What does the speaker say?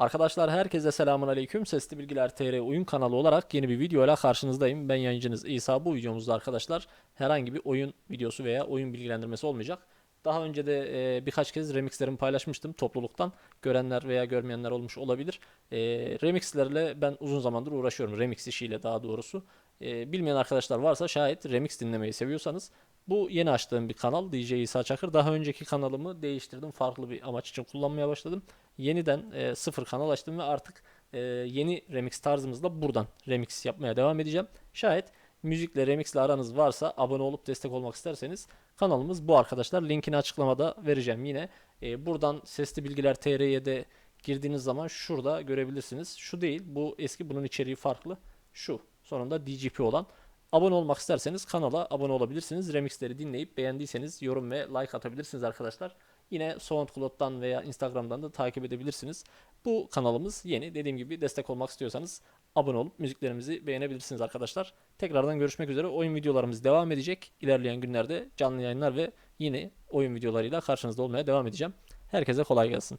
Arkadaşlar herkese selamun aleyküm. Sesli Bilgiler TR oyun kanalı olarak yeni bir videoyla karşınızdayım. Ben yayıncınız İsa. Bu videomuzda arkadaşlar herhangi bir oyun videosu veya oyun bilgilendirmesi olmayacak. Daha önce de e, birkaç kez remixlerimi paylaşmıştım topluluktan. Görenler veya görmeyenler olmuş olabilir. E, remixlerle ben uzun zamandır uğraşıyorum. Remix işiyle daha doğrusu. E, bilmeyen arkadaşlar varsa şayet remix dinlemeyi seviyorsanız bu yeni açtığım bir kanal DJ İsa Çakır. Daha önceki kanalımı değiştirdim. Farklı bir amaç için kullanmaya başladım. Yeniden e, sıfır kanal açtım ve artık e, yeni remix tarzımızla buradan remix yapmaya devam edeceğim. Şayet müzikle remixle aranız varsa abone olup destek olmak isterseniz kanalımız bu arkadaşlar. Linkini açıklamada vereceğim yine. E, buradan sesli bilgiler TR'ye de girdiğiniz zaman şurada görebilirsiniz. Şu değil bu eski bunun içeriği farklı. Şu sonunda DGP olan. Abone olmak isterseniz kanala abone olabilirsiniz. Remixleri dinleyip beğendiyseniz yorum ve like atabilirsiniz arkadaşlar. Yine SoundCloud'dan veya Instagram'dan da takip edebilirsiniz. Bu kanalımız yeni. Dediğim gibi destek olmak istiyorsanız abone olup müziklerimizi beğenebilirsiniz arkadaşlar. Tekrardan görüşmek üzere. Oyun videolarımız devam edecek. İlerleyen günlerde canlı yayınlar ve yeni oyun videolarıyla karşınızda olmaya devam edeceğim. Herkese kolay gelsin.